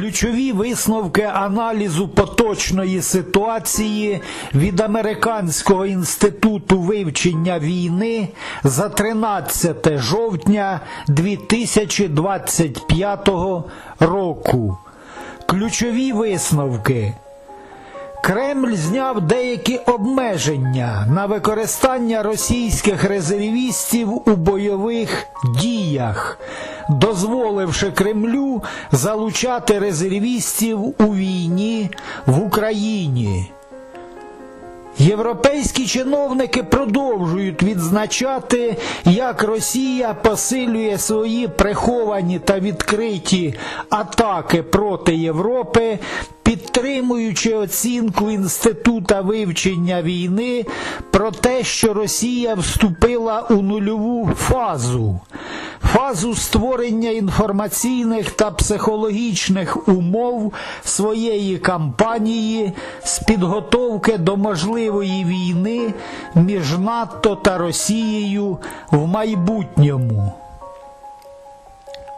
Ключові висновки аналізу поточної ситуації від Американського інституту вивчення війни за 13 жовтня 2025 року. Ключові висновки. Кремль зняв деякі обмеження на використання російських резервістів у бойових діях, дозволивши Кремлю залучати резервістів у війні в Україні. Європейські чиновники продовжують відзначати, як Росія посилює свої приховані та відкриті атаки проти Європи, підтримуючи оцінку Інститута вивчення війни про те, що Росія вступила у нульову фазу. Фазу створення інформаційних та психологічних умов своєї кампанії з підготовки до можливої війни між НАТО та Росією в майбутньому.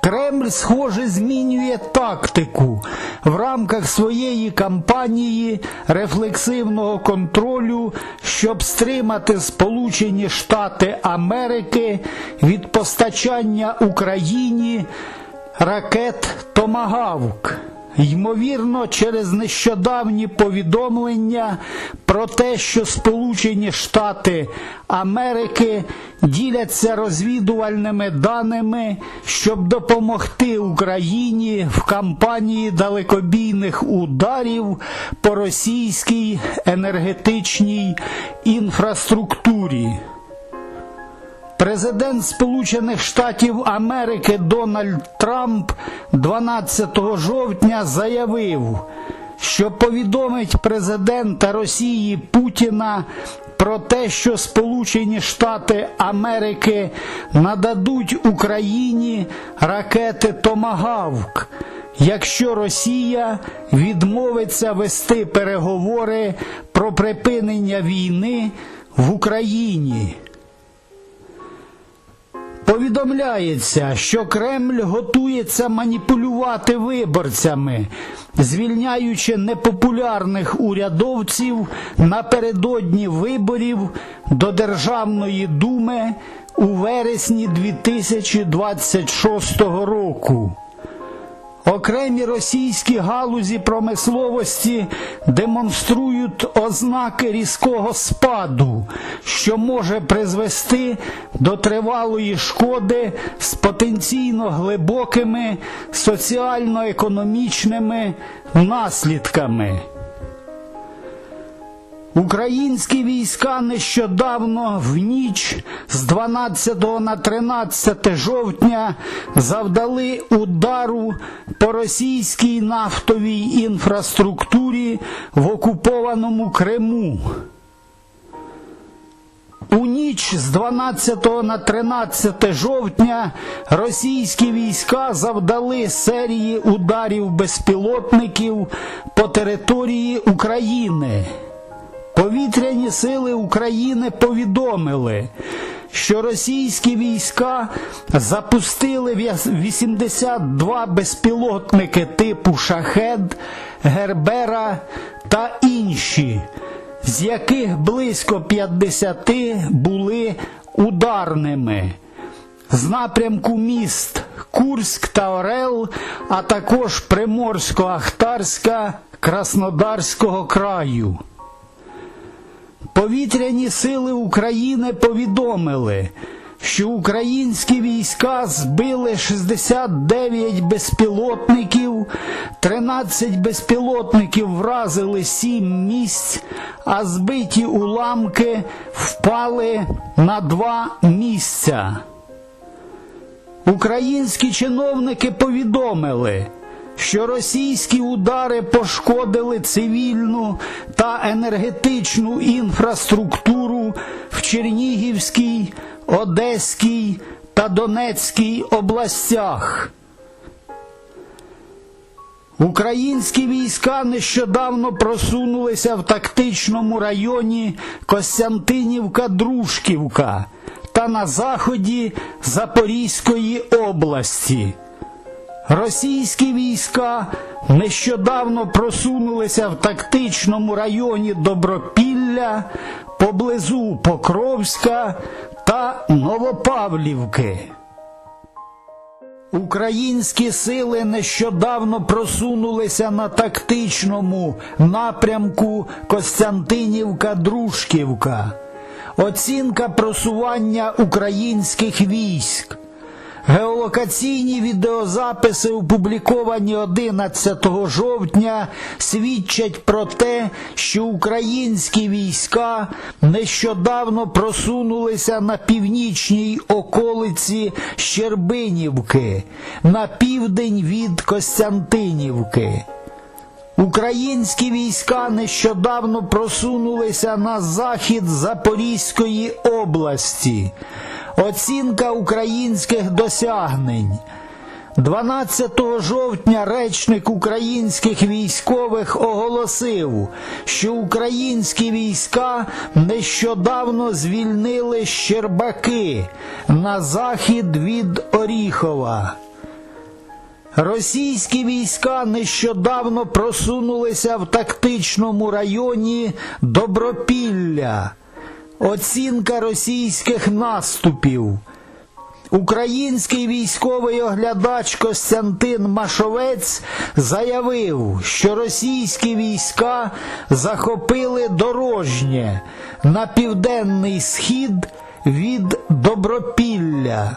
Кремль, схоже, змінює тактику в рамках своєї кампанії рефлексивного контролю, щоб стримати Сполучені Штати Америки від постачання Україні ракет Томагавк. Ймовірно, через нещодавні повідомлення про те, що Сполучені Штати Америки діляться розвідувальними даними, щоб допомогти Україні в кампанії далекобійних ударів по російській енергетичній інфраструктурі. Президент Сполучених Штатів Америки Дональд Трамп 12 жовтня заявив, що повідомить президента Росії Путіна про те, що Сполучені Штати Америки нададуть Україні ракети Томагавк, якщо Росія відмовиться вести переговори про припинення війни в Україні. Повідомляється, що Кремль готується маніпулювати виборцями, звільняючи непопулярних урядовців напередодні виборів до Державної думи у вересні 2026 року. Окремі російські галузі промисловості демонструють ознаки різкого спаду, що може призвести до тривалої шкоди з потенційно глибокими соціально-економічними наслідками. Українські війська нещодавно в ніч з 12 на 13 жовтня завдали удару по російській нафтовій інфраструктурі в окупованому Криму. У ніч з 12 на 13 жовтня російські війська завдали серії ударів безпілотників по території України. Повітряні сили України повідомили, що російські війська запустили 82 безпілотники типу Шахед, Гербера та інші, з яких близько 50 були ударними. З напрямку міст Курськ та Орел, а також Приморсько-Ахтарська Краснодарського краю. Повітряні сили України повідомили, що українські війська збили 69 безпілотників, 13 безпілотників вразили 7 місць, а збиті уламки впали на 2 місця. Українські чиновники повідомили, що російські удари пошкодили цивільну та енергетичну інфраструктуру в Чернігівській, Одеській та Донецькій областях. Українські війська нещодавно просунулися в тактичному районі Костянтинівка-Дружківка та на заході Запорізької області. Російські війська нещодавно просунулися в тактичному районі Добропілля поблизу Покровська та Новопавлівки. Українські сили нещодавно просунулися на тактичному напрямку Костянтинівка-Дружківка. Оцінка просування українських військ. Геолокаційні відеозаписи, опубліковані 11 жовтня, свідчать про те, що українські війська нещодавно просунулися на північній околиці Щербинівки, на південь від Костянтинівки. Українські війська нещодавно просунулися на захід Запорізької області. Оцінка українських досягнень. 12 жовтня речник українських військових оголосив, що українські війська нещодавно звільнили Щербаки на захід від Оріхова. Російські війська нещодавно просунулися в тактичному районі Добропілля. Оцінка російських наступів. Український військовий оглядач Костянтин Машовець заявив, що російські війська захопили дорожнє на південний схід від Добропілля.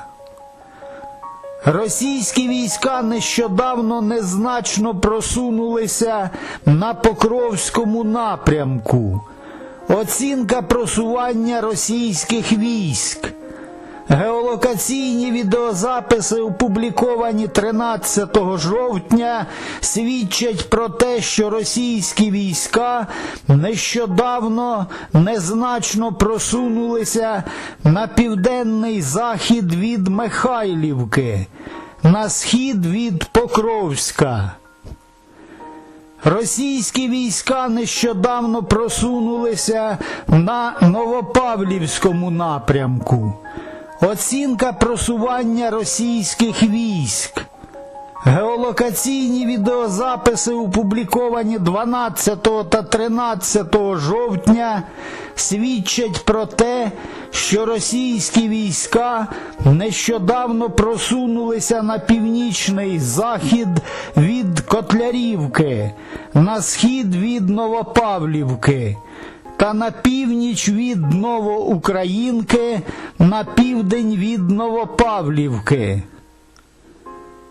Російські війська нещодавно незначно просунулися на Покровському напрямку. Оцінка просування російських військ. Геолокаційні відеозаписи, опубліковані 13 жовтня, свідчать про те, що російські війська нещодавно незначно просунулися на південний захід від Михайлівки, на схід від Покровська. Російські війська нещодавно просунулися на Новопавлівському напрямку. Оцінка просування російських військ. Геолокаційні відеозаписи, опубліковані 12 та 13 жовтня, свідчать про те, що російські війська нещодавно просунулися на північний захід від Котлярівки, на схід від Новопавлівки та на північ від Новоукраїнки, на південь від Новопавлівки.